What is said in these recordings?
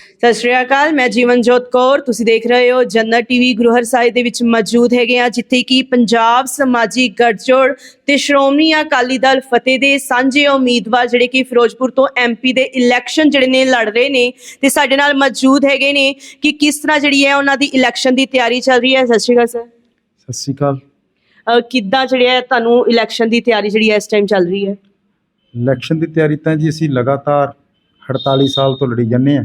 ਸਤਿ ਸ਼੍ਰੀ ਅਕਾਲ ਮੈਂ ਜੀਵਨਜੋਤ ਕੌਰ। ਤੁਸੀਂ ਦੇਖ ਰਹੇ ਹੋ ਜੰਨਤ ਟੀਵੀ ਗੁਰਹਰ ਸਾਹਿਬ ਦੇ ਵਿੱਚ ਮੌਜੂਦ ਹੈਗੇ ਆ ਜਿੱਥੇ ਕਿ ਪੰਜਾਬ ਸਮਾਜੀ ਗੱਠਜੋੜ ਤੇ ਸ਼੍ਰੋਮਣੀ ਅਕਾਲੀ ਦਲ ਫਤਿਹ ਦੇ ਸਾਂਝੇ ਉਮੀਦਵਾਰ ਜਿਹੜੇ ਕਿ ਫਿਰੋਜ਼ਪੁਰ ਤੋਂ ਐਮਪੀ ਦੇ ਇਲੈਕਸ਼ਨ ਜਿਹੜੇ ਨੇ ਲੜ ਰਹੇ ਨੇ ਤੇ ਸਾਡੇ ਨਾਲ ਮੌਜੂਦ ਹੈਗੇ ਨੇ ਕਿ ਕਿਸ ਤਰ੍ਹਾਂ ਜਿਹੜੀ ਹੈ ਉਹਨਾਂ ਦੀ ਇਲੈਕਸ਼ਨ ਦੀ ਤਿਆਰੀ ਚੱਲ ਰਹੀ ਹੈ। ਸਤਿ ਸ਼੍ਰੀ ਅਕਾਲ ਸਰ। ਸਤਿ ਸ਼੍ਰੀ ਅਕਾਲ। ਕਿੱਦਾਂ ਜਿਹੜੀ ਹੈ ਤੁਹਾਨੂੰ ਇਲੈਕਸ਼ਨ ਦੀ ਤਿਆਰੀ ਜਿਹੜੀ ਹੈ ਇਸ ਟਾਈਮ ਚੱਲ ਰਹੀ ਹੈ? ਇਲੈਕਸ਼ਨ ਦੀ ਤਿਆਰੀ ਤਾਂ ਜੀ ਅਸੀਂ ਲਗਾਤਾਰ 48 ਸਾਲ ਤੋਂ ਲੜੀ ਜੰਨੇ ਆ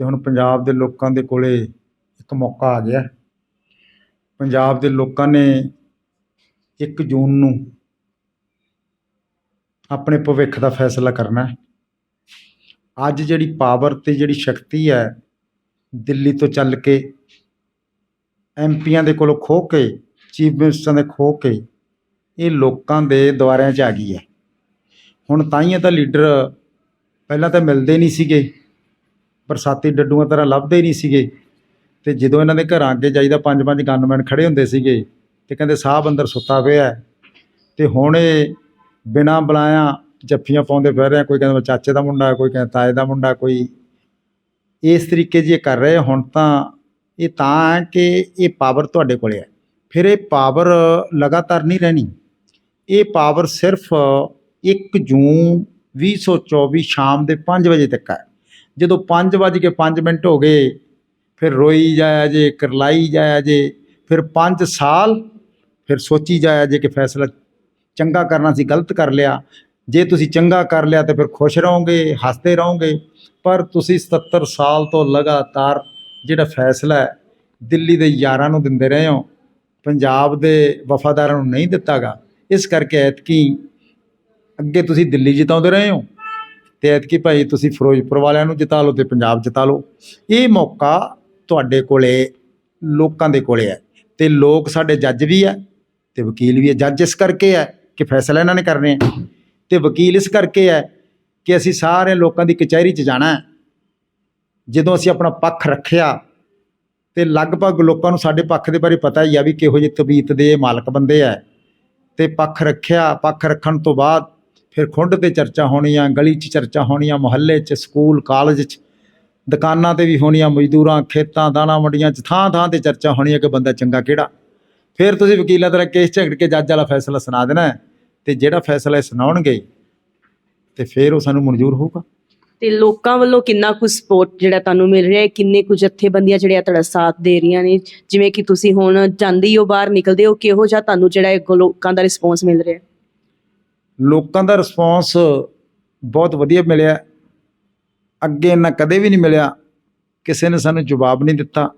ਤੇ ਹੁਣ ਪੰਜਾਬ ਦੇ ਲੋਕਾਂ ਦੇ ਕੋਲੇ ਇੱਕ ਮੌਕਾ ਆ ਗਿਆ। ਪੰਜਾਬ ਦੇ ਲੋਕਾਂ ਨੇ 1 ਜੂਨ ਨੂੰ ਆਪਣੇ ਭਵਿੱਖ ਦਾ ਫੈਸਲਾ ਕਰਨਾ ਹੈ। ਅੱਜ ਜਿਹੜੀ ਪਾਵਰ ਤੇ ਜਿਹੜੀ ਸ਼ਕਤੀ ਹੈ ਦਿੱਲੀ ਤੋਂ ਚੱਲ ਕੇ ਐਮਪੀਆਂ ਦੇ ਕੋਲੋਂ ਖੋ ਕੇ, ਚੀਫ ਮਿਨਿਸਟਰ ਦੇ ਖੋ ਕੇ, ਇਹ ਲੋਕਾਂ ਦੇ ਦੁਆਰਿਆਂ 'ਚ ਆ ਗਈ ਹੈ। ਹੁਣ ਤਾਈਆਂ ਤਾਂ ਲੀਡਰ ਪਹਿਲਾਂ ਤਾਂ ਮਿਲਦੇ ਨਹੀਂ ਸੀਗੇ। ਬਰਸਾਤੀ ਡੱਡੂਆਂ ਤਰ੍ਹਾਂ ਲੱਭਦੇ ਹੀ ਨਹੀਂ ਸੀਗੇ। ਤੇ ਜਦੋਂ ਇਹਨਾਂ ਦੇ ਘਰਾਂ ਅੱਗੇ ਜਾਈਦਾ ਪੰਜ ਪੰਜ ਗਨਮੈਨ ਖੜੇ ਹੁੰਦੇ ਸੀਗੇ ਤੇ ਕਹਿੰਦੇ ਸਾਹਿਬ ਅੰਦਰ ਸੁੱਤਾ ਪਿਆ ਹੈ। ਤੇ ਹੁਣ ਇਹ ਬਿਨਾਂ ਬੁਲਾਇਆ ਜੱਫੀਆਂ ਪਾਉਂਦੇ ਫਿਰ ਰਹੇ ਕੋਈ ਕਹਿੰਦਾ ਮੈਂ ਚਾਚੇ ਦਾ ਮੁੰਡਾ, ਕੋਈ ਕਹਿੰਦਾ ਤਾਏ ਦਾ ਮੁੰਡਾ, ਕੋਈ ਇਸ ਤਰੀਕੇ ਜੀ ਕਰ ਰਹੇ ਹੁਣ ਤਾਂ ਇਹ ਤਾਂ ਹੈ ਕਿ ਇਹ ਪਾਵਰ ਤੁਹਾਡੇ ਕੋਲੇ ਹੈ। ਫਿਰ ਇਹ ਪਾਵਰ ਲਗਾਤਾਰ ਨਹੀਂ ਰਹਿਣੀ। ਇਹ ਪਾਵਰ ਸਿਰਫ 1 ਜੂਨ 2024 ਸ਼ਾਮ ਦੇ 5 ਵਜੇ ਤੱਕ ਹੈ। ਜਦੋਂ 5 ਵਜੇ ਕੇ 5 ਮਿੰਟ ਹੋ ਗਏ, ਫਿਰ ਰੋਈ ਜਾਇਆ ਜੇ, ਕਰਲਾਈ ਜਾਇਆ ਜੇ, ਫਿਰ 5 ਸਾਲ, ਫਿਰ ਸੋਚੀ ਜਾਇਆ ਜੇ ਕਿ ਫੈਸਲਾ ਚੰਗਾ ਕਰਨਾ ਸੀ, ਗਲਤ ਕਰ ਲਿਆ। ਜੇ ਤੁਸੀਂ ਚੰਗਾ ਕਰ ਲਿਆ ਤੇ ਫਿਰ ਖੁਸ਼ ਰਹੋਗੇ, ਹੱਸਦੇ ਰਹੋਗੇ। ਪਰ ਤੁਸੀਂ 77 ਸਾਲ ਤੋਂ ਲਗਾਤਾਰ ਜਿਹੜਾ ਫੈਸਲਾ ਹੈ, ਦਿੱਲੀ ਦੇ ਯਾਰਾਂ ਨੂੰ ਦਿੰਦੇ ਰਹੇ ਹੋ। ਪੰਜਾਬ ਦੇ ਵਫਾਦਾਰਾਂ ਨੂੰ ਨਹੀਂ ਦਿੱਤਾਗਾ। ਇਸ ਕਰਕੇ ਐਤਕੀ ਅੱਗੇ ਤੁਸੀਂ ਦਿੱਲੀ ਜਿਤਾਉਂਦੇ ਰਹੇ ਹੋ। ਤੇ ਐਤਕੀ ਭਾਈ ਤੁਸੀਂ ਫਿਰੋਜ਼ਪੁਰ ਵਾਲਿਆਂ ਨੂੰ ਜਿਤਾ ਲਓ ਤੇ ਪੰਜਾਬ ਜਿਤਾ ਲਓ। ਇਹ ਮੌਕਾ ਤੁਹਾਡੇ ਕੋਲੇ, ਲੋਕਾਂ ਦੇ ਕੋਲੇ ਹੈ ਤੇ ਲੋਕ ਸਾਡੇ ਜੱਜ ਵੀ ਹੈ ਤੇ ਵਕੀਲ ਵੀ ਹੈ। ਜੱਜ ਇਸ ਕਰਕੇ ਹੈ ਕਿ ਫੈਸਲਾ ਇਹਨਾਂ ਨੇ ਕਰਨੇ ਹੈ ਤੇ ਵਕੀਲ ਇਸ ਕਰਕੇ ਹੈ ਕਿ ਅਸੀਂ ਸਾਰੇ ਲੋਕਾਂ ਦੀ ਕਚਹਿਰੀ 'ਚ ਜਾਣਾ ਹੈ। ਜਦੋਂ ਅਸੀਂ ਆਪਣਾ ਪੱਖ ਰੱਖਿਆ ਤੇ ਲਗਭਗ ਲੋਕਾਂ ਨੂੰ ਸਾਡੇ ਪੱਖ ਦੇ ਬਾਰੇ ਪਤਾ ਹੀ ਆ ਵੀ ਕਿਹੋ ਜਿਹੇ ਤਬੀਤ ਦੇ ਮਾਲਕ ਬੰਦੇ ਆ ਤੇ ਪੱਖ ਰੱਖਿਆ, ਪੱਖ ਰੱਖਣ ਤੋਂ ਬਾਅਦ ਫਿਰ ਖੁੰਡ ਤੇ ਚਰਚਾ ਹੋਣੀ ਆ ਗਲੀ 'ਚ ਚਰਚਾ ਹੋਣੀਆਂ, ਮੁਹੱਲੇ 'ਚ, ਸਕੂਲ, ਕਾਲਜ 'ਚ, ਦੁਕਾਨਾਂ ਤੇ ਵੀ ਹੋਣੀਆਂ, ਮਜ਼ਦੂਰਾਂ, ਖੇਤਾਂ, ਦਾਣਾ ਮੰਡੀਆਂ 'ਚ, ਥਾਂ ਥਾਂ ਤੇ ਚਰਚਾ ਹੋਣੀ ਹੈ ਕਿ ਬੰਦਾ ਚੰਗਾ ਕਿਹੜਾ। ਫਿਰ ਤੁਸੀਂ ਵਕੀਲਾਂ ਤਰ੍ਹਾਂ ਕੇਸ ਝਗੜ ਕੇ ਜੱਜ ਵਾਲਾ ਫੈਸਲਾ ਸੁਣਾ ਦੇਣਾ ਤੇ ਜਿਹੜਾ ਫੈਸਲਾ ਸੁਣਾਉਣਗੇ ਤੇ ਫਿਰ ਉਹ ਸਾਨੂੰ ਮਨਜ਼ੂਰ ਹੋਊਗਾ। ਤੇ ਲੋਕਾਂ ਵੱਲੋਂ ਕਿੰਨਾ ਕੁ ਸਪੋਰਟ ਜਿਹੜਾ ਤੁਹਾਨੂੰ ਮਿਲ ਰਿਹਾ ਹੈ? ਕਿੰਨੇ ਕੁ ਜਥੇਬੰਦੀਆਂ ਜਿਹੜੀਆਂ ਤੁਹਾਡਾ ਸਾਥ ਦੇ ਰਹੀਆਂ ਨੇ? ਜਿਵੇਂ ਕਿ ਤੁਸੀਂ ਹੁਣ ਜਾਂਦੇ ਹੀ ਹੋ ਬਾਹਰ, ਨਿਕਲਦੇ ਹੋ, ਕਿਹੋ ਜਿਹਾ ਤੁਹਾਨੂੰ ਜਿਹੜਾ ਲੋਕਾਂ ਦਾ ਰਿਸਪੌਂਸ ਮਿਲ ਰਿਹਾ ਹੈ? ਲੋਕਾਂ ਦਾ ਰਿਸਪੌਂਸ ਬਹੁਤ ਵਧੀਆ ਮਿਲਿਆ। ਅੱਗੇ ਇੰਨਾ ਕਦੇ ਵੀ ਨਹੀਂ ਮਿਲਿਆ। ਕਿਸੇ ਨੇ ਸਾਨੂੰ ਜਵਾਬ ਨਹੀਂ ਦਿੱਤਾ।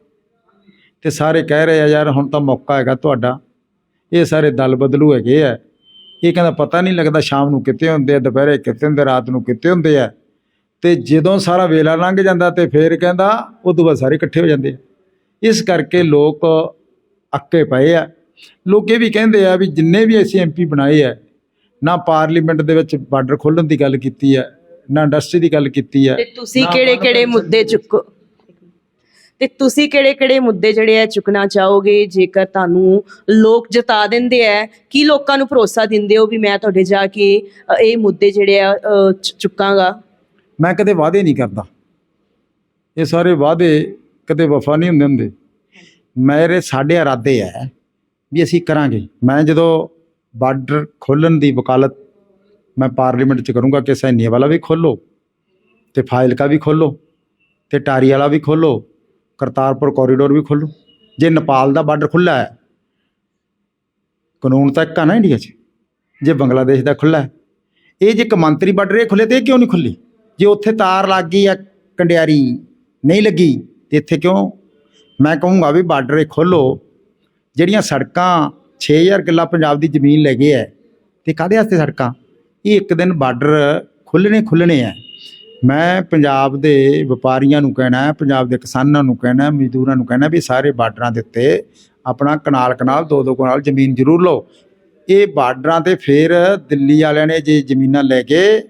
ਤੇ ਸਾਰੇ ਕਹਿ ਰਹੇ ਆ, ਯਾਰ, ਹੁਣ ਤਾਂ ਮੌਕਾ ਹੈਗਾ ਤੁਹਾਡਾ। ਇਹ ਸਾਰੇ ਦਲ ਬਦਲੂ ਹੈਗੇ ਆ। ਇਹ ਕਹਿੰਦਾ, ਪਤਾ ਨਹੀਂ ਲੱਗਦਾ ਸ਼ਾਮ ਨੂੰ ਕਿਤੇ ਹੁੰਦੇ ਆ, ਦੁਪਹਿਰੇ ਕਿੱਥੇ ਹੁੰਦੇ ਰਾਤ ਨੂੰ ਕਿੱਥੇ ਹੁੰਦੇ ਆ। ਤੇ ਜਦੋਂ ਸਾਰਾ ਵੇਲਾ ਲੰਘ ਜਾਂਦਾ ਤੇ ਫੇਰ ਕਹਿੰਦਾ, ਉਦੋਂ ਬਾਅਦ ਸਾਰੇ ਇਕੱਠੇ ਹੋ ਜਾਂਦੇ ਆ। ਇਸ ਕਰਕੇ ਲੋਕ ਅੱਕੇ ਪਏ ਆ। ਲੋਕ ਇਹ ਵੀ ਕਹਿੰਦੇ ਆ ਵੀ ਜਿੰਨੇ ਵੀ ਅਸੀਂ ਐਮਪੀ ਬਣਾਏ ਆ ਨਾ ਪਾਰਲੀਮੈਂਟ ਦੇ ਵਿੱਚ ਬਾਰਡਰ ਖੋਲ੍ਹਣ ਦੀ ਗੱਲ ਕੀਤੀ ਹੈ ਨਾ ਇੰਡਸਟਰੀ ਦੀ ਗੱਲ ਕੀਤੀ ਹੈ ਤੇ ਤੁਸੀਂ ਨਾ ਕਿਹੜੇ ਕਿਹੜੇ ਮਤਲਬ ਮੁੱਦੇ ਚੁੱਕੋ? ਤੇ ਤੁਸੀਂ ਕਿਹੜੇ ਕਿਹੜੇ ਮੁੱਦੇ ਜਿਹੜੇ ਆ ਚੁੱਕਣਾ ਚਾਹੋਗੇ? ਜੇਕਰ ਤੁਹਾਨੂੰ ਲੋਕ ਜਿਤਾ ਦਿੰਦੇ ਆ ਕੀ ਲੋਕਾਂ ਨੂੰ ਭਰੋਸਾ ਦਿੰਦੇ ਹੋ ਵੀ ਮੈਂ ਤੁਹਾਡੇ ਜਾ ਕੇ ਇਹ ਮੁੱਦੇ ਜਿਹੜੇ ਆ ਚੁੱਕਾਂਗਾ? ਮੈਂ ਕਦੇ ਵਾਅਦੇ ਨਹੀਂ ਕਰਦਾ। ਇਹ ਸਾਰੇ ਵਾਅਦੇ ਕਦੇ ਵਫਾ ਨਹੀਂ ਹੁੰਦੇ ਹੁੰਦੇ। ਮੇਰੇ ਸਾਡੇ ਇਰਾਦੇ ਹੈ ਵੀ ਅਸੀਂ ਕਰਾਂਗੇ। ਮੈਂ ਜਦੋਂ ਬਾਰਡਰ ਖੋਲਣ ਦੀ ਵਕਾਲਤ ਮੈਂ ਪਾਰਲੀਮੈਂਟ 'ਚ ਕਰੂੰਗਾ ਕਿ ਸੈਨੀਆ ਵਾਲਾ ਵੀ ਖੋਲੋ ਤੇ ਫਾਜ਼ਿਲਕਾ ਵੀ ਖੋਲੋ ਤੇ ਟਾਰੀ ਵਾਲਾ ਵੀ ਖੋਲੋ ਕਰਤਾਰਪੁਰ ਕੋਰੀਡੋਰ ਵੀ ਖੋਲੋ ਜੇ ਨੇਪਾਲ ਦਾ ਬਾਰਡਰ ਖੁੱਲਾ ਹੈ, ਕਾਨੂੰਨ ਤਾਂ ਇੱਕ ਆ ਨਾ ਇੰਡੀਆ 'ਚ, ਜੇ ਬੰਗਲਾਦੇਸ਼ ਦਾ ਖੁੱਲਾ ਹੈ, ਇਹ ਜੇ ਕਮਾਂਤਰੀ ਬਾਰਡਰ ਇਹ ਖੁੱਲੇ ਤੇ ਇਹ ਕਿਉਂ ਨਹੀਂ ਖੁੱਲੀ ਜੇ ਉੱਥੇ ਤਾਰ ਲੱਗ ਗਈ ਆ ਕੰਡਿਆਰੀ ਨਹੀਂ ਲੱਗੀ, ਤੇ ਇੱਥੇ ਕਿਉਂ? ਮੈਂ ਕਹੂੰਗਾ ਵੀ ਬਾਰਡਰ ਇਹ ਖੋਲੋ ਜਿਹੜੀਆਂ ਸੜਕਾਂ 6000 ਕਿੱਲਾ ਪੰਜਾਬ ਦੀ ਜ਼ਮੀਨ ਲੈ ਗਏ ਹੈ ਤੇ ਕਾਹਦੇ ਵਾਸਤੇ ਸੜਕਾਂ? ਇਹ ਇੱਕ ਦਿਨ ਬਾਰਡਰ ਖੁੱਲਣੇ ਖੁੱਲਣੇ ਆ ਮੈਂ ਪੰਜਾਬ ਦੇ ਵਪਾਰੀਆਂ ਨੂੰ ਕਹਿਣਾ ਹੈ, ਪੰਜਾਬ ਦੇ ਕਿਸਾਨਾਂ ਨੂੰ ਕਹਿਣਾ ਹੈ, ਮਜ਼ਦੂਰਾਂ ਨੂੰ ਕਹਿਣਾ ਵੀ ਸਾਰੇ ਬਾਰਡਰਾਂ ਦੇ ਉੱਤੇ ਆਪਣਾ ਕਨਾਲ ਕਨਾਲ, ਦੋ ਦੋ ਕਨਾਲ ਜ਼ਮੀਨ ਜ਼ਰੂਰ ਲਓ। ਇਹ ਬਾਰਡਰਾਂ ਤੇ ਫਿਰ ਦਿੱਲੀ ਵਾਲਿਆਂ ਨੇ ਜੇ ਜ਼ਮੀਨਾਂ ਲੈ ਕੇ,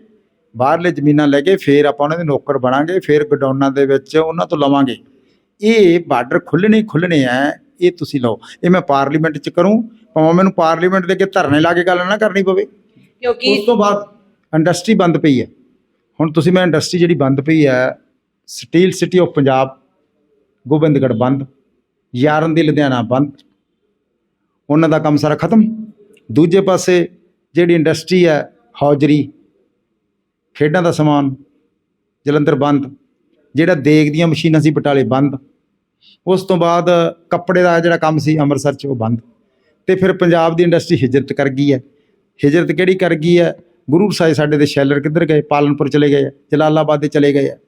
ਬਾਹਰਲੇ ਜ਼ਮੀਨਾਂ ਲੈ ਕੇ ਫਿਰ ਆਪਾਂ ਉਹਨਾਂ ਦੇ ਨੌਕਰ ਬਣਾਂਗੇ, ਫਿਰ ਗਡਾਊਨਾਂ ਦੇ ਵਿੱਚ ਉਹਨਾਂ ਤੋਂ ਲਵਾਂਗੇ। ਇਹ ਬਾਰਡਰ ਖੁੱਲਣੇ ਖੁੱਲਣੇ ਆ ਇਹ ਤੁਸੀਂ ਲਓ। ਇਹ ਮੈਂ ਪਾਰਲੀਮੈਂਟ 'ਚ ਕਰੂੰ ਭਾਵੇਂ ਮੈਨੂੰ ਪਾਰਲੀਮੈਂਟ ਦੇ ਕੇ ਧਰਨੇ ਲਾ ਕੇ ਗੱਲ ਨਾ ਕਰਨੀ ਪਵੇ। ਕਿਉਂਕਿ ਉਸ ਤੋਂ ਬਾਅਦ ਇੰਡਸਟਰੀ ਬੰਦ ਪਈ ਹੈ। ਹੁਣ ਤੁਸੀਂ ਮੈਂ ਇੰਡਸਟਰੀ ਜਿਹੜੀ ਬੰਦ ਪਈ ਹੈ steel city of Punjab Gobindgarh ਬੰਦ ਯਾਰਨ ਦੀ ਲੁਧਿਆਣਾ ਬੰਦ ਉਹਨਾਂ ਦਾ ਕੰਮ ਸਾਰਾ ਖਤਮ। ਦੂਜੇ ਪਾਸੇ ਜਿਹੜੀ ਇੰਡਸਟਰੀ ਹੈ ਹੌਜਰੀ ਖੇਡਾਂ ਦਾ ਸਮਾਨ ਜਲੰਧਰ ਬੰਦ ਜਿਹੜਾ ਦੇਗ ਦੀਆਂ ਮਸ਼ੀਨਾਂ ਸੀ ਬਟਾਲੇ ਬੰਦ ਉਸ ਤੋਂ ਬਾਅਦ ਕੱਪੜੇ ਦਾ ਜਿਹੜਾ ਕੰਮ ਸੀ ਅੰਮ੍ਰਿਤਸਰ 'ਚ ਉਹ ਬੰਦ। ਤੇ ਫਿਰ ਪੰਜਾਬ ਦੀ ਇੰਡਸਟਰੀ ਹਿਜਰਤ ਕਰ ਗਈ ਹੈ। ਹਿਜਰਤ ਕਿਹੜੀ ਕਰ ਗਈ ਹੈ? ਗੁਰੂ ਸਾਹਿਬ ਸਾਡੇ ਦੇ ਸ਼ੈਲਰ ਕਿੱਧਰ ਗਏ? ਪਾਲਨਪੁਰ ਚਲੇ ਗਏ। ਹੈ, ਜਲਾਲਾਬਾਦ ਦੇ ਚਲੇ ਗਏ। ਹੈ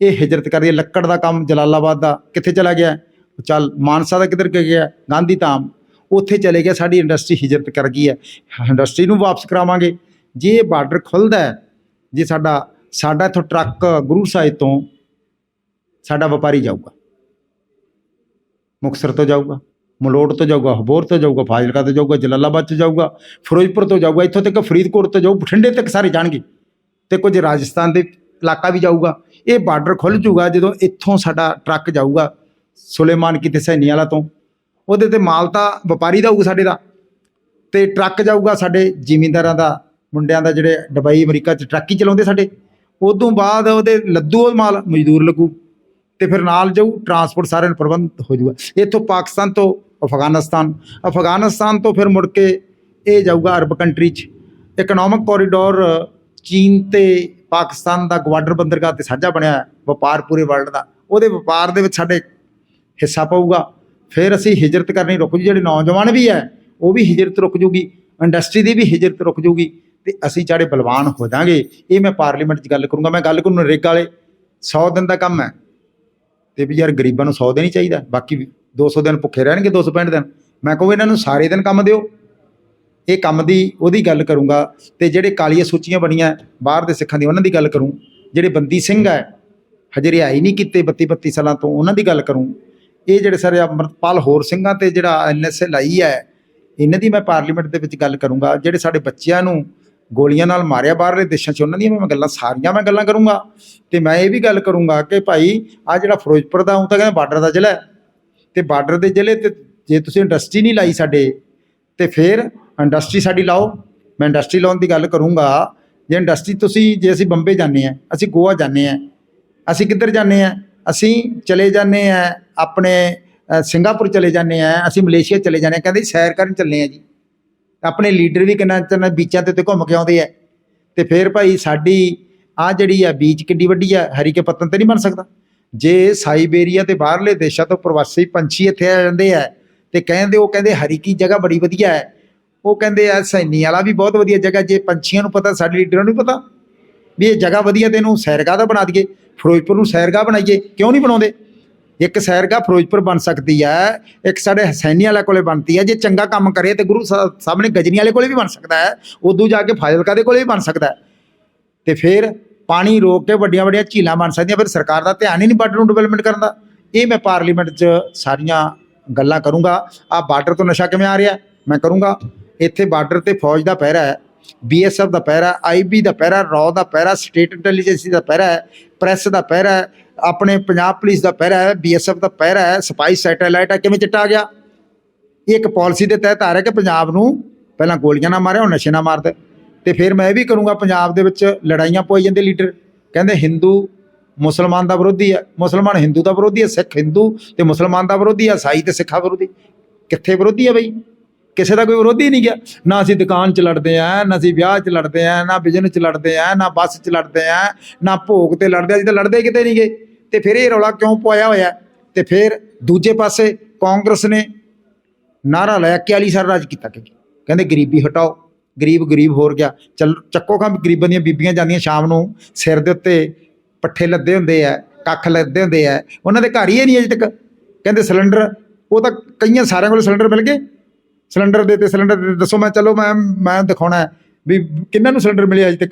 ਇਹ ਹਿਜਰਤ ਕਰ ਰਹੀ ਹੈ ਲੱਕੜ ਦਾ ਕੰਮ ਜਲਾਲਾਬਾਦ ਦਾ। ਕਿੱਥੇ ਚਲਾ ਗਿਆ? ਚੱਲ ਮਾਨਸਾ ਦਾ ਕਿੱਧਰ ਗਿਆ? ਗਾਂਧੀ ਧਾਮ। ਉੱਥੇ ਚਲੇ ਗਿਆ। ਸਾਡੀ ਇੰਡਸਟਰੀ ਹਿਜਰਤ ਕਰ ਗਈ ਹੈ। ਇੰਡਸਟਰੀ ਨੂੰ ਵਾਪਸ ਕਰਾਵਾਂਗੇ। ਜੇ ਇਹ ਬਾਰਡਰ ਖੁੱਲਦਾ ਜੇ ਸਾਡਾ ਸਾਡਾ ਇੱਥੋਂ ਟਰੱਕ ਗੁਰੂ ਸਾਹਿਬ ਤੋਂ ਸਾਡਾ ਵਪਾਰੀ ਜਾਊਗਾ। ਮੁਕਤਸਰ ਤੋਂ ਜਾਊਗਾ। ਮਲੋਟ ਤੋਂ ਜਾਊਗਾ ਹਬੋਰ ਤੋਂ ਜਾਊਗਾ, ਫਾਜ਼ਿਲਕਾ ਤੋਂ ਜਾਊਗਾ, ਜਲਾਲਾਬਾਦ ਤੋਂ ਜਾਊਗਾ, ਫਿਰੋਜ਼ਪੁਰ ਤੋਂ ਜਾਊਗਾ, ਇੱਥੋਂ ਤੱਕ ਫਰੀਦਕੋਟ ਤੋਂ ਜਾਊ, ਬਠਿੰਡੇ ਤੱਕ ਸਾਰੇ ਜਾਣਗੇ। ਤੇ ਕੁਝ ਰਾਜਸਥਾਨ ਦੇ ਇਲਾਕਾ ਵੀ ਜਾਊਗਾ। ਇਹ ਬਾਰਡਰ ਖੁੱਲ ਜੂਗਾ ਜਦੋਂ ਇੱਥੋਂ ਸਾਡਾ ਟਰੱਕ ਜਾਊਗਾ ਸੁਲੇਮਾਨ ਕੀ ਤੇ ਸੈਣੀ ਵਾਲਾ ਤੋਂ। ਉਹਦੇ ਤੇ ਮਾਲ ਤਾਂ ਵਪਾਰੀ ਦਾ ਹੋਊਗਾ ਸਾਡੇ ਦਾ। ਤੇ ਟਰੱਕ ਜਾਊਗਾ ਸਾਡੇ ਜ਼ਿਮੀਂਦਾਰਾਂ ਦਾ, ਮੁੰਡਿਆਂ ਦਾ ਜਿਹੜੇ ਦੁਬਈ ਅਮਰੀਕਾ 'ਚ ਟਰੱਕ ਹੀ ਚਲਾਉਂਦੇ ਸਾਡੇ। ਉਦੋਂ ਬਾਅਦ ਉਹਦੇ ਲੱਦੂ ਉਹ ਮਾਲ ਮਜ਼ਦੂਰ ਲੱਗੂ। ਤੇ ਫਿਰ ਨਾਲ ਜਾਊ, ਟਰਾਂਸਪੋਰਟ ਸਾਰਿਆਂ ਨੂੰ ਪ੍ਰਬੰਧ ਹੋ ਜਾਊਗਾ। ਇੱਥੋਂ ਪਾਕਿਸਤਾਨ ਤੋਂ ਅਫਗਾਨਿਸਤਾਨ। ਅਫਗਾਨਿਸਤਾਨ ਤੋਂ ਫਿਰ ਮੁੜ ਕੇ ਇਹ ਜਾਊਗਾ ਅਰਬ ਕੰਟਰੀ 'ਚ। ਇਕਨੋਮਿਕ ਕੋਰੀਡੋਰ ਚੀਨ ਤੇ ਪਾਕਿਸਤਾਨ ਦਾ ਗਵਾਡਰ ਬੰਦਰਗਾਹ ਤੇ ਸਾਂਝਾ ਬਣਿਆ ਹੈ, ਵਪਾਰ ਪੂਰੇ ਵਰਲਡ ਦਾ। ਉਹਦੇ ਵਪਾਰ ਦੇ ਵਿੱਚ ਸਾਡੇ ਹਿੱਸਾ ਪਊਗਾ। ਫਿਰ ਅਸੀਂ ਹਿਜਰਤ ਕਰਨੀ ਰੁਕ ਜੂ ਜਿਹੜੇ ਨੌਜਵਾਨ ਵੀ ਹੈ ਉਹ ਵੀ ਹਿਜਰਤ ਰੁਕ ਜੂਗੀ ਇੰਡਸਟਰੀ ਦੀ ਵੀ ਹਿਜਰਤ ਰੁਕ ਜੂਗੀ ਤੇ ਅਸੀਂ ਚਾੜੇ ਬਲਵਾਨ ਹੋ ਜਾਾਂਗੇ ਇਹ ਮੈਂ ਪਾਰਲੀਮੈਂਟ 'ਚ ਗੱਲ ਕਰੂੰਗਾ। ਮੈਂ ਗੱਲ ਕਰੂੰ ਨਰੇਗਾ ਵਾਲੇ 100 ਦਿਨ ਦਾ ਕੰਮ ਹੈ। ਤੇ ਵੀ ਯਾਰ ਗਰੀਬਾਂ ਨੂੰ 100 ਦਿਨ ਹੀ ਚਾਹੀਦਾ। ਬਾਕੀ 200 ਦਿਨ ਭੁੱਖੇ ਰਹਿਣਗੇ 265 ਦਿਨ। ਮੈਂ ਕਹੂੰ ਇਹਨਾਂ ਨੂੰ ਸਾਰੇ ਦਿਨ ਕੰਮ ਦਿਓ। ਇਹ ਕੰਮ ਦੀ ਉਹਦੀ ਗੱਲ ਕਰੂੰਗਾ ਤੇ ਜਿਹੜੇ ਕਾਲੀਆਂ ਸੂਚੀਆਂ ਬਣੀਆਂ ਬਾਹਰ ਦੇ ਸਿੱਖਾਂ ਦੀ, ਉਹਨਾਂ ਦੀ ਗੱਲ ਕਰੂੰ। ਜਿਹੜੇ ਬੰਦੀ ਸਿੰਘ ਹੈ, ਹਜੇ ਰਿਹਾਈ ਨਹੀਂ ਕੀਤੇ 32 32 ਸਾਲਾਂ ਤੋਂ, ਉਹਨਾਂ ਦੀ ਗੱਲ ਕਰੂੰ। ਇਹ ਜਿਹੜੇ ਸਾਰੇ ਅੰਮ੍ਰਿਤਪਾਲ ਹੋਰ ਸਿੰਘਾਂ ਤੇ ਜਿਹੜਾ ਐਨਐਸਏ ਲਾਈ ਹੈ, ਇਹਨਾਂ ਦੀ ਮੈਂ ਪਾਰਲੀਮੈਂਟ ਦੇ ਵਿੱਚ ਗੱਲ ਕਰੂੰਗਾ। ਜਿਹੜੇ ਸਾਡੇ ਬੱਚਿਆਂ ਨੂੰ ਗੋਲੀਆਂ ਨਾਲ ਮਾਰਿਆ ਬਾਹਰਲੇ ਦੇਸ਼ਾਂ 'ਚ, ਉਹਨਾਂ ਦੀਆਂ ਵੀ ਮੈਂ ਗੱਲਾਂ, ਸਾਰੀਆਂ ਮੈਂ ਗੱਲਾਂ ਕਰੂੰਗਾ। ਤੇ ਮੈਂ ਇਹ ਵੀ ਗੱਲ ਕਰੂੰਗਾ ਕਿ ਭਾਈ ਆ ਜਿਹੜਾ ਫਿਰੋਜ਼ਪੁਰ ਦਾ, ਉਹ ਤਾਂ ਕਹਿੰਦਾ ਬਾਰਡਰ ਦਾ ਜ਼ਿਲ੍ਹਾ ਹੈ। ਤੇ ਬਾਰਡਰ ਦੇ ਜ਼ਿਲ੍ਹੇ ਤੇ ਜੇ ਤੁਸੀਂ ਇੰਡਸਟਰੀ ਨਹੀਂ ਲਾਈ ਸਾਡੇ, ਤੇ ਫਿਰ ਇੰਡਸਟਰੀ ਸਾਡੀ ਲਾਓ। ਮੈਂ ਇੰਡਸਟਰੀ ਲਾਉਣ ਦੀ ਗੱਲ ਕਰੂੰਗਾ। ਜੇ ਇੰਡਸਟਰੀ ਤੁਸੀਂ, ਜੇ ਅਸੀਂ ਬੰਬੇ ਜਾਂਦੇ ਆ ਅਸੀਂ ਗੋਆ ਜਾਂਦੇ ਆ ਅਸੀਂ ਕਿੱਧਰ ਜਾਂਦੇ ਆ ਅਸੀਂ ਚਲੇ ਜਾਂਦੇ ਆ ਆਪਣੇ ਸਿੰਗਾਪੁਰ ਚਲੇ ਜਾਂਦੇ ਆ ਅਸੀਂ ਮਲੇਸ਼ੀਆ ਚਲੇ ਜਾਂਦੇ ਆ ਕਹਿੰਦੇ ਸੈਰ ਕਰਨ ਚੱਲੇ ਆ ਜੀ। ਆਪਣੇ ਲੀਡਰ ਵੀ ਕਿੰਨਾ ਚੰਨਾ ਬੀਚਾਂ ਤੇ ਉੱਤੇ ਘੁੰਮ ਕੇ ਆਉਂਦੇ ਆ। ਤੇ ਫਿਰ ਭਾਈ ਸਾਡੀ ਆ ਜਿਹੜੀ ਆ ਬੀਚ ਕਿੱਡੀ ਵੱਡੀ ਆ ਹਰੀ ਕੇ ਪੱਤਨ ਤੇ ਨਹੀਂ ਬਣ ਸਕਦਾ। ਜੇ ਸਾਈਬੇਰੀਆ ਤੇ ਬਾਹਰਲੇ ਦੇਸ਼ਾਂ ਤੋਂ ਪ੍ਰਵਾਸੀ ਪੰਛੀ ਇੱਥੇ ਆ ਜਾਂਦੇ ਆ ਤੇ ਕਹਿੰਦੇ, ਉਹ ਕਹਿੰਦੇ ਹਰੀ ਕੀ ਜਗ੍ਹਾ ਬੜੀ ਵਧੀਆ ਹੈ। ਉਹ ਕਹਿੰਦੇ ਆ, ਸੈਨੀ ਵਾਲਾ ਵੀ ਬਹੁਤ ਵਧੀਆ ਜਗ੍ਹਾ, ਜੇ ਪੰਛੀਆਂ ਨੂੰ ਪਤਾ, ਸਾਡੇ ਲੀਡਰਾਂ ਨੂੰ ਨੀ ਪਤਾ ਵੀ ਇਹ ਜਗ੍ਹਾ ਵਧੀਆ ਤੇ ਇਹਨੂੰ ਸੈਰਗਾਹ ਦਾ ਬਣਾ ਦਈਏ, ਫਿਰੋਜ਼ਪੁਰ ਨੂੰ ਸੈਰਗਾਹ ਬਣਾਈਏ, ਕਿਉਂ ਨਹੀਂ ਬਣਾਉਂਦੇ? ਇੱਕ ਸੈਰਗਾ ਫਿਰੋਜ਼ਪੁਰ ਬਣ ਸਕਦੀ ਹੈ, ਇੱਕ ਸਾਡੇ ਹਸੈਨੀ ਵਾਲੇ ਕੋਲੇ ਬਣਦੀ ਹੈ, ਜੇ ਚੰਗਾ ਕੰਮ ਕਰੇ ਤੇ ਗੁਰੂ ਸਾਹਿਬ ਸਾਹਿਬ ਨੇ ਗਜਨੀ ਵਾਲੇ ਕੋਲੇ ਵੀ ਬਣ ਸਕਦਾ ਹੈ, ਉਦੋਂ ਜਾ ਕੇ ਫਾਜ਼ਿਲਕਾ ਦੇ ਕੋਲੇ ਵੀ ਬਣ ਸਕਦਾ ਹੈ। ਤੇ ਫਿਰ ਪਾਣੀ ਰੋਕ ਕੇ ਵੱਡੀਆਂ ਵੱਡੀਆਂ ਝੀਲਾਂ ਬਣ ਸਕਦੀਆਂ, ਫਿਰ ਸਰਕਾਰ ਦਾ ਧਿਆਨ ਹੀ ਨਹੀਂ ਬਾਰਡਰ ਨੂੰ ਡਿਵੈਲਪਮੈਂਟ ਕਰਨ ਦਾ। ਇਹ ਮੈਂ ਪਾਰਲੀਮੈਂਟ 'ਚ ਸਾਰੀਆਂ ਗੱਲਾਂ ਕਰੂੰਗਾ। ਆ ਬਾਰਡਰ ਤੋਂ ਨਸ਼ਾ ਕਿਵੇਂ ਆ ਰਿਹਾ? ਮੈਂ ਕਰੂੰਗਾ। ਇੱਥੇ ਬਾਰਡਰ ਤੇ ਫੌਜ ਦਾ ਪਹਿਰਾ ਹੈ ਬੀਐਸਐਫ ਦਾ ਪਹਿਰਾ ਆਈਬੀ ਦਾ ਪਹਿਰਾ ਰੌ ਦਾ ਪਹਿਰਾ ਸਟੇਟ ਇੰਟੈਲੀਜੈਂਸੀ ਦਾ ਪਹਿਰਾ ਹੈ ਪ੍ਰੈਸ ਦਾ ਪਹਿਰਾ ਹੈ, ਆਪਣੇ ਪੰਜਾਬ ਪੁਲਿਸ ਦਾ ਪਹਿਰਾ ਹੈ ਬੀਐਸਐਫ ਦਾ ਪਹਿਰਾ ਹੈ, ਸਪਾਈ ਸੈਟੇਲਾਈਟ ਹੈ, ਕਿਵੇਂ ਚਿੱਟਾ ਆ ਗਿਆ? ਇਹ ਇੱਕ ਪਾਲਿਸੀ ਦੇ ਤਹਿਤ ਆ ਰਿਹਾ ਕਿ ਪੰਜਾਬ ਨੂੰ ਪਹਿਲਾਂ ਗੋਲੀਆਂ ਨਾ ਮਾਰਿਆ ਹੁਣ ਨਸ਼ੇ ਨਾ ਮਾਰਦੇ। ਤੇ ਫਿਰ ਮੈਂ ਇਹ ਵੀ ਕਰੂੰਗਾ, ਪੰਜਾਬ ਦੇ ਵਿੱਚ ਲੜਾਈਆਂ ਪੋਈ ਜਾਂਦੇ ਲੀਡਰ। ਕਹਿੰਦੇ ਹਿੰਦੂ ਮੁਸਲਮਾਨ ਦਾ ਵਿਰੋਧੀ ਹੈ ਮੁਸਲਮਾਨ ਹਿੰਦੂ ਦਾ ਵਿਰੋਧੀ ਹੈ ਸਿੱਖ ਹਿੰਦੂ ਤੇ ਮੁਸਲਮਾਨ ਦਾ ਵਿਰੋਧੀ ਹੈ ਸਾਈ ਤੇ ਸਿੱਖਾ ਵਿਰੋਧੀ। ਕਿੱਥੇ ਵਿਰੋਧੀ ਹੈ ਬਈ? ਕਿਸੇ ਦਾ ਕੋਈ ਵਿਰੋਧੀ ਨਹੀਂ ਗਿਆ। ਨਾ ਅਸੀਂ ਦੁਕਾਨ 'ਚ ਲੜਦੇ ਆ, ਨਾ ਅਸੀਂ ਵਿਆਹ 'ਚ ਲੜਦੇ ਆ, ਨਾ ਬਿਜ਼ਨਸ 'ਚ ਲੜਦੇ ਆ, ਨਾ ਬੱਸ 'ਚ ਲੜਦੇ ਆ, ਨਾ ਭੋਗ ਤੇ ਲੜਦੇ ਆ, ਅਸੀਂ ਤਾਂ ਲੜਦੇ ਕਿਤੇ ਨਹੀਂ ਗਏ। ਤੇ ਫਿਰ ਇਹ ਰੌਲਾ ਕਿਉਂ ਪਵਾਇਆ ਹੋਇਆ? ਤੇ ਫਿਰ ਦੂਜੇ ਪਾਸੇ ਕਾਂਗਰਸ ਨੇ ਨਾਰਾ ਲਾਇਆ 41 ਸਰ ਰਾਜ ਕੀਤਾ ਕਿ ਕਹਿੰਦੇ ਗਰੀਬੀ ਹਟਾਓ। ਗਰੀਬ ਗਰੀਬ ਹੋਰ ਗਿਆ ਚੱਲ ਚੱਕੋ ਖਾਂ ਗਰੀਬਾਂ ਦੀਆਂ ਬੀਬੀਆਂ ਜਾਂਦੀਆਂ ਸ਼ਾਮ ਨੂੰ, ਸਿਰ ਦੇ ਉੱਤੇ ਪੱਠੇ ਲੱਦੇ ਹੁੰਦੇ ਆ, ਕੱਖ ਲੱਦੇ ਹੁੰਦੇ ਆ। ਉਹਨਾਂ ਦੇ ਘਰ ਹੀ ਇਹ ਨਹੀਂ ਅਜੇ ਤੱਕ। ਕਹਿੰਦੇ ਸਿਲੰਡਰ, ਉਹ ਤਾਂ ਕਈਆਂ ਸਾਰਿਆਂ ਕੋਲ ਸਿਲੰਡਰ ਮਿਲ ਗਏ। ਸਿਲੰਡਰ ਦੇ ਤੇ ਸਿਲੰਡਰ ਦੇ ਦੱਸੋ, ਮੈਂ ਚਲੋ, ਮੈਂ ਮੈਂ ਦਿਖਾਉਣਾ ਵੀ ਕਿੰਨਾਂ ਨੂੰ ਸਿਲੰਡਰ ਮਿਲੇ ਅਜੇ ਤੱਕ।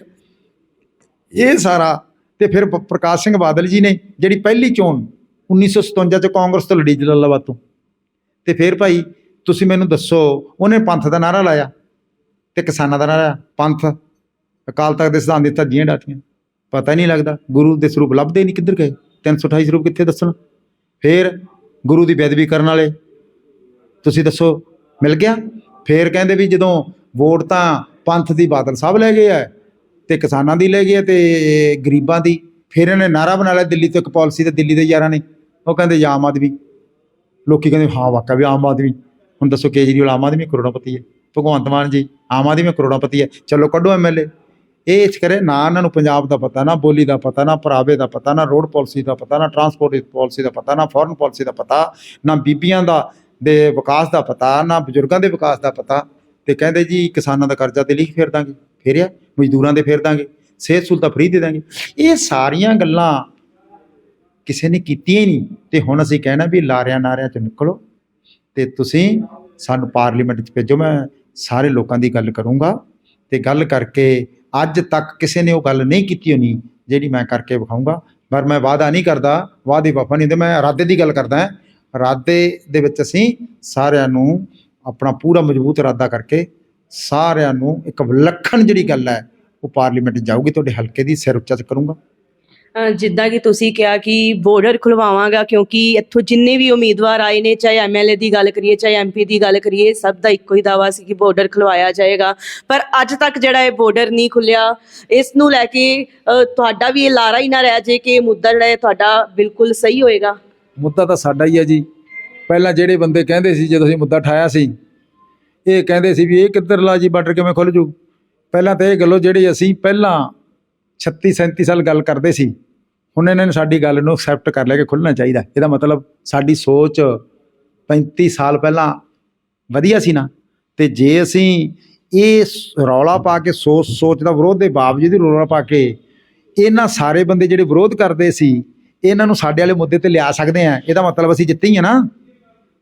ਇਹ ਸਾਰਾ, ਤੇ ਫਿਰ ਪ੍ਰਕਾਸ਼ ਸਿੰਘ ਬਾਦਲ ਜੀ ਨੇ, ਜਿਹੜੀ ਪਹਿਲੀ ਚੋਣ 1957 ਚ ਕਾਂਗਰਸ ਤੋਂ ਲੜੀ ਜਲਾਲਾਬਾਦ ਤੋਂ। ਤੇ ਫਿਰ ਭਾਈ, ਤੁਸੀਂ ਮੈਨੂੰ ਦੱਸੋ, ਉਹਨੇ ਪੰਥ ਦਾ ਨਾਰਾ ਲਾਇਆ। ਤੇ ਕਿਸਾਨਾਂ ਦਾ ਨਾਰਾ ਪੰਥ। ਅਕਾਲ ਤਖਤ ਦੇ ਸਿਧਾਂਤ ਦੇ ਧੱਜੀਆਂ ਡਾਟੀਆਂ ਪਤਾ ਹੀ ਨਹੀਂ ਲੱਗਦਾ, ਗੁਰੂ ਦੇ ਸਰੂਪ ਲੱਭਦੇ ਨਹੀਂ ਕਿੱਧਰ ਗਏ। 328 ਸਰੂਪ ਕਿੱਥੇ ਦੱਸਣ? ਫਿਰ ਗੁਰੂ ਦੀ ਬੇਅਦਬੀ ਕਰਨ ਵਾਲੇ, ਤੁਸੀਂ ਦੱਸੋ, ਮਿਲ ਗਿਆ? ਫਿਰ ਕਹਿੰਦੇ ਵੀ ਜਦੋਂ ਵੋਟ ਤਾਂ ਪੰਥ ਦੀ ਬਾਦਲ ਸਾਹਿਬ ਲੈ ਗਏ ਆ, ਤੇ ਕਿਸਾਨਾਂ ਦੀ ਲੈ ਗਏ ਆ, ਤੇ ਗਰੀਬਾਂ ਦੀ। ਫਿਰ ਇਹਨੇ ਨਾਰਾ ਬਣਾ ਲਿਆ ਦਿੱਲੀ ਤੋਂ ਇੱਕ ਪਾਲਿਸੀ ਤੇ ਦਿੱਲੀ ਦੇ ਯਾਰਾਂ ਨੇ। ਉਹ ਕਹਿੰਦੇ ਜੀ ਆਮ ਆਦਮੀ। ਲੋਕੀ ਕਹਿੰਦੇ, ਹਾਂ ਵਾਕਾ ਵੀ ਆਮ ਆਦਮੀ। ਹੁਣ ਦੱਸੋ ਕੇਜਰੀਵਾਲ ਆਮ ਆਦਮੀ, ਕਰੋੜਾਪਤੀ ਹੈ। ਭਗਵੰਤ ਮਾਨ ਜੀ, ਆਮ ਆਦਮੀ ਕਰੋੜਾਪਤੀ ਹੈ। ਚਲੋ ਕੱਢੋ ਐਮਐਲਏ ਇਹ ਇਸ ਕਰੇ, ਨਾ ਇਹਨਾਂ ਨੂੰ ਪੰਜਾਬ ਦਾ ਪਤਾ, ਨਾ ਬੋਲੀ ਦਾ ਪਤਾ, ਨਾ ਭਰਾਵੇ ਦਾ ਪਤਾ, ਨਾ ਰੋਡ ਪਾਲਿਸੀ ਦਾ ਪਤਾ, ਨਾ ਟਰਾਂਸਪੋਰਟ ਪਾਲਿਸੀ ਦਾ ਪਤਾ, ਨਾ ਫੋਰਨ ਪਾਲਿਸੀ ਦਾ ਪਤਾ, ਨਾ ਬੀਬੀਆਂ ਦਾ ਦੇ ਵਿਕਾਸ ਦਾ ਪਤਾ, ਨਾ ਬਜ਼ੁਰਗਾਂ ਦੇ ਵਿਕਾਸ ਦਾ ਪਤਾ। ਤੇ ਕਹਿੰਦੇ ਜੀ, ਕਿਸਾਨਾਂ ਦਾ ਕਰਜ਼ਾ ਤੇ ਲਿਖ ਫੇਰ ਦਾਂਗੇ। ਫੇਰਿਆ ਮਜ਼ਦੂਰਾਂ ਦੇ ਫੇਰ ਦਾਂਗੇ। ਸਿਹਤ ਸਹੂਲਤਾਂ ਫ੍ਰੀ ਦੇ ਦਾਂਗੇ। ਇਹ ਸਾਰੀਆਂ ਗੱਲਾਂ ਕਿਸੇ ਨੇ ਕੀਤੀਆਂ ਹੀ ਨਹੀਂ। ਤੇ ਹੁਣ ਅਸੀਂ ਕਹਿਣਾ ਵੀ ਲਾਰਿਆਂ ਨਾਰਿਆਂ ਚ ਨਿਕਲੋ। ਤੇ ਤੁਸੀਂ ਸਾਨੂੰ ਪਾਰਲੀਮੈਂਟ 'ਚ ਭੇਜੋ। ਮੈਂ ਸਾਰੇ ਲੋਕਾਂ ਦੀ ਗੱਲ ਕਰੂੰਗਾ ਤੇ ਗੱਲ ਕਰਕੇ ਅੱਜ ਤੱਕ ਕਿਸੇ ਨੇ ਉਹ ਗੱਲ ਨਹੀਂ ਕੀਤੀ ਹੋਣੀ ਜਿਹੜੀ ਮੈਂ ਕਰਕੇ ਵਿਖਾਊਂਗਾ। ਪਰ ਮੈਂ ਵਾਅਦਾ ਨਹੀਂ ਕਰਦਾ, ਵਾਅਦੇ ਵਫਾ ਨਹੀਂ ਹੁੰਦੇ, ਮੈਂ ਇਰਾਦੇ ਦੀ ਗੱਲ ਕਰਦਾ ਇਰਾਦੇ ਦੇ ਵਿੱਚ ਅਸੀਂ ਸਾਰਿਆਂ ਨੂੰ ਆਪਣਾ ਪੂਰਾ ਮਜ਼ਬੂਤ ਇਰਾਦਾ ਕਰਕੇ ਸਾਰਿਆਂ ਨੂੰ ਇੱਕ ਵਿਲੱਖਣ ਜਿਹੜੀ ਗੱਲ ਹੈ, ਉਹ ਪਾਰਲੀਮੈਂਟ ਜਾਊਗੀ, ਤੁਹਾਡੇ ਹਲਕੇ ਦੀ ਸਿਰ ਉੱਚਾ ਕਰੂੰਗਾ। ਜਿੱਦਾਂ ਕਿ ਤੁਸੀਂ ਕਿਹਾ ਕਿ ਬਾਰਡਰ ਖੁਲਵਾਵਾਂਗਾ ਕਿਉਂਕਿ ਇੱਥੋਂ ਜਿੰਨੇ ਵੀ ਉਮੀਦਵਾਰ ਆਏ ਨੇ, ਚਾਹੇ ਐਮਐਲਏ ਦੀ ਗੱਲ ਕਰੀਏ, ਚਾਹੇ ਐਮਪੀ ਦੀ ਗੱਲ ਕਰੀਏ, ਸਭ ਦਾ ਇੱਕੋ ਹੀ ਦਾਵਾ ਸੀ ਕਿ ਬਾਰਡਰ ਖੁਲਵਾਇਆ ਜਾਏਗਾ। ਪਰ ਅੱਜ ਤੱਕ ਜਿਹੜਾ ਇਹ ਬਾਰਡਰ ਨਹੀਂ ਖੁੱਲਿਆ, ਇਸ ਨੂੰ ਲੈ ਕੇ ਤੁਹਾਡਾ ਵੀ ਇਹ ਲਾਰਾ ਹੀ ਨਾ ਰਹਿ ਜੇ ਕਿ ਇਹ ਮੁੱਦਾ ਜਿਹੜਾ ਹੈ ਤੁਹਾਡਾ ਬਿਲਕੁਲ ਸਹੀ ਹੋਏਗਾ। ਮੁੱਦਾ ਤਾਂ ਸਾਡਾ ਹੀ ਹੈ ਜੀ। ਪਹਿਲਾਂ ਜਿਹੜੇ ਬੰਦੇ ਕਹਿੰਦੇ ਸੀ, ਜਦੋਂ ਅਸੀਂ ਮੁੱਦਾ ਠਾਇਆ ਸੀ, ਇਹ ਕਹਿੰਦੇ ਸੀ ਵੀ ਇਹ ਕਿੱਧਰ ਲਾ ਜੀ, ਬਾਰਡਰ ਕਿਵੇਂ ਖੁੱਲ ਜੂ? ਪਹਿਲਾਂ ਤਾਂ ਇਹ ਗੱਲੋਂ ਜਿਹੜੀ ਅਸੀਂ ਪਹਿਲਾਂ 36 37 ਸਾਲ ਗੱਲ ਕਰਦੇ ਸੀ। ਹੁਣ ਇਹਨਾਂ ਨੇ ਸਾਡੀ ਗੱਲ ਨੂੰ ਐਕਸੈਪਟ ਕਰ ਲਿਆ ਕਿ ਖੁੱਲਣਾ ਚਾਹੀਦਾ। ਇਹਦਾ ਮਤਲਬ ਸਾਡੀ ਸੋਚ 35 ਸਾਲ ਪਹਿਲਾਂ ਵਧੀਆ ਸੀ ਨਾ। ਤੇ ਜੇ ਅਸੀਂ ਇਹ ਰੌਲਾ ਪਾ ਕੇ ਸੋਚ ਸੋਚ ਦਾ ਵਿਰੋਧ ਦੇ ਬਾਵਜੂਦ ਰੌਲਾ ਪਾ ਕੇ ਇਹਨਾਂ ਸਾਰੇ ਬੰਦੇ ਜਿਹੜੇ ਵਿਰੋਧ ਕਰਦੇ ਸੀ, ਇਹਨਾਂ ਨੂੰ ਸਾਡੇ ਵਾਲੇ ਮੁੱਦੇ ਤੇ ਲਿਆ ਸਕਦੇ ਆ ਇਹਦਾ ਮਤਲਬ ਅਸੀਂ ਜਿੱਤੇ ਹੀ ਆ ਨਾ।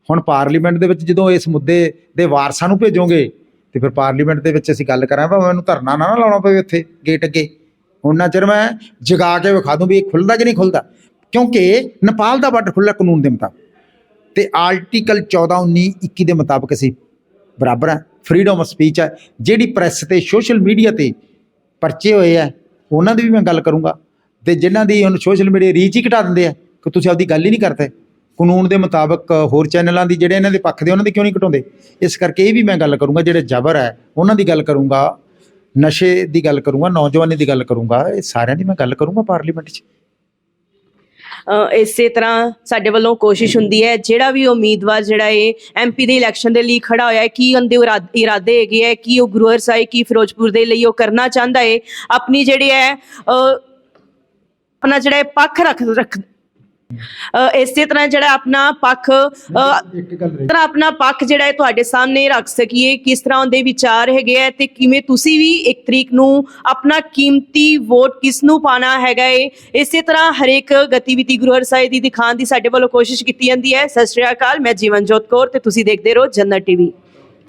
ਹੁਣ ਪਾਰਲੀਮੈਂਟ ਦੇ ਵਿੱਚ ਜਦੋਂ ਇਸ ਮੁੱਦੇ ਦੇ ਵਾਰਸਾਂ ਨੂੰ ਭੇਜੋਗੇ, ਤੇ ਫਿਰ ਪਾਰਲੀਮੈਂਟ ਦੇ ਵਿੱਚ ਅਸੀਂ ਗੱਲ ਕਰਾਂ ਭਾਵੇਂ ਮੈਨੂੰ ਧਰਨਾ ਨਾ ਨਾ ਲਾਉਣਾ ਪਵੇ ਉੱਥੇ, ਗੇਟ ਅੱਗੇ। ਉਹਨਾਂ ਚਿਰ ਮੈਂ ਜਗਾ ਕੇ ਵਿਖਾ ਦੂੰ ਵੀ ਇਹ ਖੁੱਲਦਾ ਕਿ ਨਹੀਂ ਖੁੱਲਦਾ। ਕਿਉਂਕਿ ਨੇਪਾਲ ਦਾ ਬਾਰਡਰ ਖੁੱਲ੍ਹਾ ਕਾਨੂੰਨ ਦੇ ਮੁਤਾਬਕ। ਤੇ ਆਰਟੀਕਲ 14 19 21 ਦੇ ਮੁਤਾਬਕ ਅਸੀਂ ਬਰਾਬਰ ਹੈ। ਫਰੀडम ਆਫ ਸਪੀਚ ਹੈ। ਜਿਹੜੀ ਪ੍ਰੈਸ ਤੇ ਸੋਸ਼ਲ ਮੀਡੀਆ ਤੇ ਪਰਚੇ ਹੋਏ ਆ, ਉਹਨਾਂ ਦੀ ਵੀ ਮੈਂ ਗੱਲ ਕਰੂੰਗਾ। ਤੇ ਜਿਨ੍ਹਾਂ ਦੀ ਹੁਣ ਸੋਸ਼ਲ ਮੀਡੀਆ ਰੀਚ ਹੀ ਘਟਾ ਦਿੰਦੇ ਆ, ਕਿ ਤੁਸੀਂ ਆਪਦੀ ਗੱਲ ਹੀ ਨਹੀਂ ਕਰਦੇ। ਕਾਨੂੰਨ ਦੇ ਮੁਤਾਬਕ ਹੋਰ ਚੈਨਲਾਂ ਦੀ, ਜਿਹੜੇ ਇਹਨਾਂ ਦੇ ਪੱਖ ਦੇ, ਉਹਨਾਂ ਦੀ ਕਿਉਂ ਨਹੀਂ ਘਟਾਉਂਦੇ? ਇਸ ਕਰਕੇ ਇਹ ਵੀ ਮੈਂ ਗੱਲ ਕਰੂੰਗਾ, ਜਿਹੜੇ ਜ਼ਬਰ ਹੈ, ਉਹਨਾਂ ਦੀ ਗੱਲ ਕਰੂੰਗਾ ਨਸ਼ੇ ਦੀ ਗੱਲ ਕਰੂੰਗਾ, ਨੌਜਵਾਨੀ ਦੀ ਗੱਲ ਕਰੂੰਗਾ, ਇਹ ਸਾਰਿਆਂ ਦੀ ਮੈਂ ਗੱਲ ਕਰੂੰਗਾ ਪਾਰਲੀਮੈਂਟ 'ਚ। ਇਸੇ ਤਰ੍ਹਾਂ ਸਾਡੇ ਵੱਲੋਂ ਕੋਸ਼ਿਸ਼ ਹੁੰਦੀ ਹੈ, ਜਿਹੜਾ ਵੀ ਉਮੀਦਵਾਰ, ਜਿਹੜਾ ਇਹ ਐਮਪੀ ਦੇ ਇਲੈਕਸ਼ਨ ਦੇ ਲਈ ਖੜਾ ਹੋਇਆ ਹੈ, ਕੀ ਉਹਦੇ ਇਰਾ- ਇਰਾਦੇ ਹੈਗੇ ਹੈ, ਕੀ ਉਹ ਗੁਰੂ ਹਰਸਾਏ ਕੀ ਫਿਰੋਜ਼ਪੁਰ ਦੇ ਲਈ ਉਹ ਕਰਨਾ ਚਾਹੁੰਦਾ ਹੈ, ਆਪਣੀ ਜਿਹੜੇ ਹੈ ਆਪਣਾ ਜਿਹੜਾ ਪੱਖ ਰੱਖ ਰੱਖ ਇਸੇ ਤਰ੍ਹਾਂ ਜਿਹੜਾ ਆਪਣਾ ਪੱਖ ਤਰ੍ਹਾਂ ਆਪਣਾ ਪੱਖ ਜਿਹੜਾ ਹੈ ਤੁਹਾਡੇ ਸਾਹਮਣੇ ਰੱਖ ਸਕੀਏ ਕਿਸ ਤਰ੍ਹਾਂ ਉਹਦੇ ਵਿਚਾਰ ਹੈਗੇ ਹੈ ਤੇ ਕਿਵੇਂ ਤੁਸੀਂ ਵੀ ਇੱਕ ਤਰੀਕ ਨੂੰ ਆਪਣਾ ਕੀਮਤੀ ਵੋਟ ਕਿਸ ਨੂੰ ਪਾਣਾ ਹੈਗਾ ਹੈ ਇਸੇ ਤਰ੍ਹਾਂ ਹਰੇਕ ਗਤੀਵਿਧੀ ਗੁਰੂ ਹਰਸਾਏ ਦੀ ਦਿਖਾਉਣ ਦੀ ਸਾਡੇ ਵੱਲੋਂ ਕੋਸ਼ਿਸ਼ ਕੀਤੀ ਜਾਂਦੀ ਹੈ। ਸਤਿ ਸ਼੍ਰੀ ਅਕਾਲ ਮੈਂ ਜੀਵਨਜੋਤ ਕੌਰ ਤੇ ਤੁਸੀਂ ਦੇਖਦੇ ਰਹੋ ਜੰਨਤ ਟੀਵੀ।